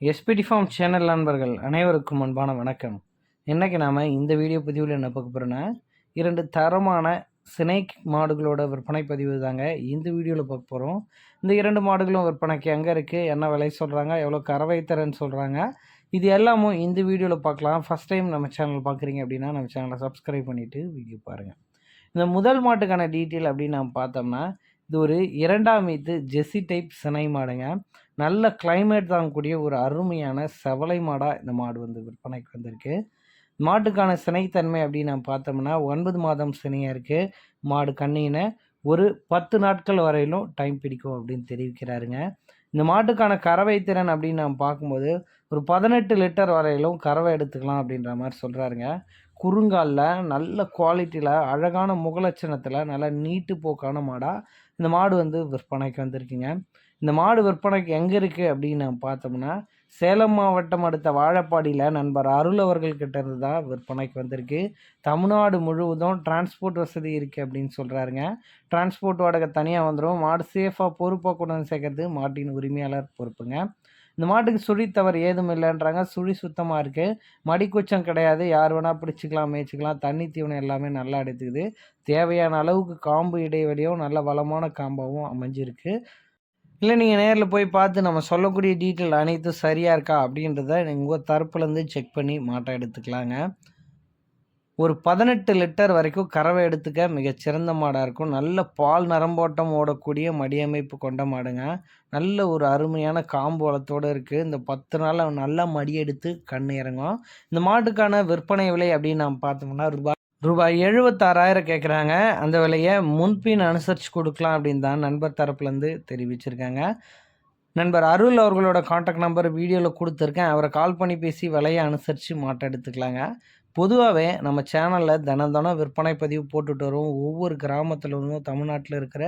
SPD form channel நண்பர்கள் அனைவருக்கும் அன்பான வணக்கம். இன்றைக்கி நாம் இந்த வீடியோ பதிவில் என்ன பார்க்க போகிறோன்னா இரண்டு தரமான சினைக் மாடுகளோட விற்பனை பதிவு தாங்க இந்த வீடியோவில் பார்க்க போகிறோம் இந்த இரண்டு மாடுகளும் விற்பனைக்கு எங்கே இருக்குது என்ன விலை சொல்கிறாங்க எவ்வளோ கறவை தரேன்னு சொல்கிறாங்க இது எல்லாமும் இந்த வீடியோவில் பார்க்கலாம். ஃபஸ்ட் டைம் நம்ம சேனல் பார்க்குறீங்க அப்படின்னா நம்ம சேனலை சப்ஸ்கிரைப் பண்ணிவிட்டு வீடியோ பாருங்கள் இந்த முதல் மாட்டுக்கான டீட்டெயில் அப்படின்னு நம்ம பார்த்தோம்னா இது ஒரு இரண்டாம் மீது ஜெஸ்ஸி டைப் சினை மாடுங்க. நல்ல கிளைமேட் தாங்கக்கூடிய ஒரு அருமையான செவலை மாடாக இந்த மாடு வந்து விற்பனைக்கு வந்திருக்கு. மாட்டுக்கான சினைத்தன்மை அப்படின்னு நம்ம பார்த்தோம்னா ஒன்பது மாதம் சினையாக இருக்குது மாடு கண்ணினை ஒரு பத்து நாட்கள் வரையிலும் டைம் பிடிக்கும் அப்படின்னு தெரிவிக்கிறாருங்க. இந்த மாட்டுக்கான கறவை திறன் அப்படின்னு நம்ம பார்க்கும்போது ஒரு பதினெட்டு லிட்டர் வரையிலும் கறவை எடுத்துக்கலாம் அப்படின்ற மாதிரி சொல்கிறாருங்க குறுங்காலில் நல்ல குவாலிட்டியில் அழகான முகலட்சணத்தில் நல்ல நீட்டு போக்கான மாடாக இந்த மாடு வந்து விற்பனைக்கு வந்திருக்குங்க. இந்த மாடு விற்பனைக்கு எங்கே இருக்குது அப்படின்னு நம்ம பார்த்தோம்னா சேலம் மாவட்டம் அடுத்த வாழப்பாடியில் நண்பர் அருள் அவர்கள்கிட்ட இருந்து தான் விற்பனைக்கு வந்திருக்கு. தமிழ்நாடு முழுவதும் டிரான்ஸ்போர்ட் வசதி இருக்குது அப்படின்னு சொல்கிறாருங்க டிரான்ஸ்போர்ட் வாடகை தனியாக வந்துடும் மாடு சேஃபாக பொறுப்பாக கொண்டு வந்து சேர்க்கறது மாட்டின் உரிமையாளர் பொறுப்புங்க. இந்த மாட்டுக்கு சுழி தவறு ஏதும் இல்லைன்றாங்க. சுழி சுத்தமாக இருக்குது மடிக்குச்சம் கிடையாது. யார் வேணால் பிடிச்சிக்கலாம் மேய்ச்சிக்கலாம். தண்ணி தீவனம் எல்லாமே நல்லா எடுத்துக்குது. தேவையான அளவுக்கு காம்பு இடைவெளியும் நல்ல வளமான காம்பாகவும் அமைஞ்சிருக்கு. இல்லை நீங்கள் நேரில் போய் பார்த்து நம்ம சொல்லக்கூடிய டீட்டெயில் அனைத்தும் சரியாக இருக்கா அப்படின்றத உங்கள் தரப்புலேருந்து செக் பண்ணி மாட்டை எடுத்துக்கலாங்க. ஒரு பதினெட்டு லிட்டர் வரைக்கும் கறவை எடுத்துக்க மிகச்சிறந்த மாடாக இருக்கும். நல்ல பால் நரம்போட்டம் ஓடக்கூடிய மடியமைப்பு கொண்ட மாடுங்க. நல்ல ஒரு அருமையான காம்பு வளத்தோடு இருக்குது இந்த பத்து நாள் நல்லா மடி எடுத்து கண் இறங்கும். இந்த மாட்டுக்கான விற்பனை விலை அப்படின்னு நம்ம பார்த்தோம்னா ரூபாய் ரூபாய் எழுபத்தாறாயிரம் கேட்குறாங்க அந்த விலையை முன்பின் அனுசரித்து கொடுக்கலாம் அப்படின்னு தான் நண்பர் தரப்புலேருந்து தெரிவிச்சிருக்காங்க. நண்பர் அருள் அவர்களோட காண்டாக்ட் நம்பர் வீடியோவில் கொடுத்துருக்கேன். அவரை கால் பண்ணி பேசி விலையை அனுசரித்து மாட்ட எடுத்துக்கலாங்க. பொதுவாகவே நம்ம சேனலில் தினம் தினம் விற்பனை பதிவு போட்டுட்டு வரும். ஒவ்வொரு கிராமத்தில் இருந்தும் தமிழ்நாட்டில் இருக்கிற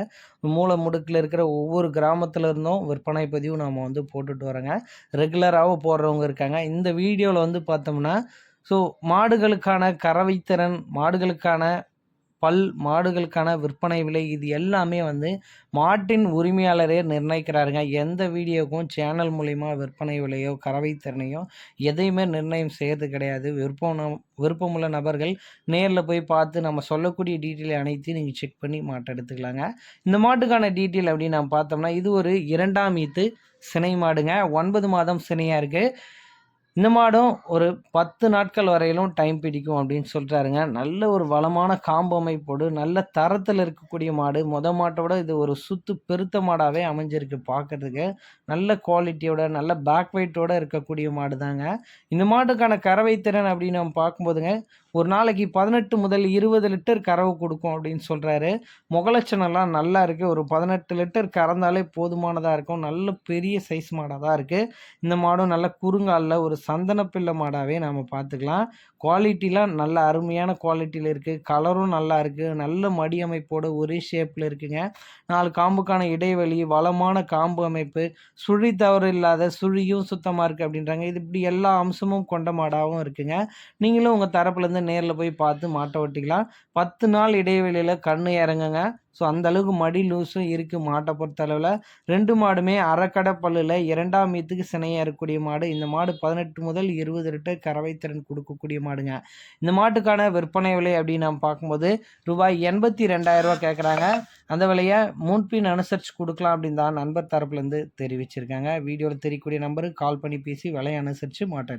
மூளை முடுக்கில் இருக்கிற ஒவ்வொரு கிராமத்தில் இருந்தும் விற்பனை பதிவு நாம் வந்து போட்டுட்டு வரோங்க. ரெகுலராகவும் போடுறவங்க இருக்காங்க. இந்த வீடியோவில் வந்து பார்த்தோம்னா ஸோ மாடுகளுக்கான கறவைத்திறன் மாடுகளுக்கான பல் மாடுகளுக்கான விற்பனை விலை இது எல்லாமே வந்து மாட்டின் உரிமையாளரே நிர்ணயிக்கிறாருங்க. எந்த வீடியோக்கும் சேனல் மூலிமா விற்பனை விலையோ கறவை திறனையோ எதையுமே நிர்ணயம் செய்யறது கிடையாது. விருப்பம் விருப்பமுள்ள நபர்கள் நேரில் போய் பார்த்து நம்ம சொல்லக்கூடிய டீட்டெயில் அனைத்தையும் நீங்கள் செக் பண்ணி மாட்டை எடுத்துக்கலாங்க. இந்த மாட்டுக்கான டீட்டெயில் அப்படின்னு நம்ம பார்த்தோம்னா இது ஒரு இரண்டாம் ஈத்து சினை மாடுங்க. ஒன்பது மாதம் சினையாக இருக்குது இந்த மாடும் ஒரு பத்து நாட்கள் வரையிலும் டைம் பிடிக்கும் அப்படின்னு சொல்கிறாருங்க நல்ல ஒரு வளமான காம்பு அமைப்போடு நல்ல தரத்தில் இருக்கக்கூடிய மாடு. மொத மாட்டோட இது ஒரு சுத்து பெருத்த மாடாகவே அமைஞ்சிருக்கு பார்க்குறதுக்கு நல்ல குவாலிட்டியோட நல்ல பேக் வெயிட்டோட இருக்கக்கூடிய மாடு தாங்க இந்த மாட்டுக்கான கறவை திறன் அப்படின்னு நம்ம பார்க்கும்போதுங்க ஒரு நாளைக்கு பதினெட்டு முதல் இருபது லிட்டர் கறவை கொடுக்கும் அப்படின்னு சொல்கிறாரு முகலட்சணம்லாம் நல்லா இருக்குது ஒரு பதினெட்டு லிட்டர் கறந்தாலே போதுமானதாக இருக்கும். நல்ல பெரிய சைஸ் மாடாக தான் இருக்குது இந்த மாடும் நல்ல குறுங்காலில் ஒரு சந்தன பிள்ளை மாடாகவே நம்ம பார்த்துக்கலாம் குவாலிட்டிலாம் நல்ல அருமையான குவாலிட்டியில் இருக்குது கலரும் நல்லா இருக்குது நல்ல மடி அமைப்போடு ஒரே ஷேப்பில் இருக்குங்க. நாலு காம்புக்கான இடைவெளி வளமான காம்பு அமைப்பு சுழி தவறு இல்லாத சுழியும் சுத்தமாக இருக்குது அப்படின்றாங்க. இது இப்படி எல்லா அம்சமும் கொண்ட மாடாகவும் இருக்குங்க. நீங்களும் உங்கள் தரப்புலேருந்து நேரில் போய் பார்த்து மாட்டை ஓட்டிக்கலாம். பத்து நாள் இடைவெளியில் கண்ணு இறங்குங்க. ஸோ அந்தளவுக்கு மடி லூஸும் இருக்குது மாட்டை பொறுத்த அளவில் ரெண்டு மாடுமே அறக்கடை பல்லில் இரண்டாம் மீத்துக்கு சினையாக இருக்கக்கூடிய மாடு. இந்த மாடு பதினெட்டு முதல் இருபது லிட்டர் கறவை திறன் கொடுக்கக்கூடிய மாடுங்க. இந்த மாட்டுக்கான விற்பனை விலை அப்படின்னு நம்ம பார்க்கும்போது ரூபாய் எண்பத்தி ரெண்டாயிரரூவா கேட்குறாங்க அந்த விலையை முன்பின் அனுசரித்து கொடுக்கலாம் அப்படின்னு தான் நண்பர் தரப்புலேருந்து தெரிவிச்சிருக்காங்க. வீடியோவில் தெரியக்கூடிய நம்பருக்கு கால் பண்ணி பேசி விலையை அனுசரித்து மாட்டை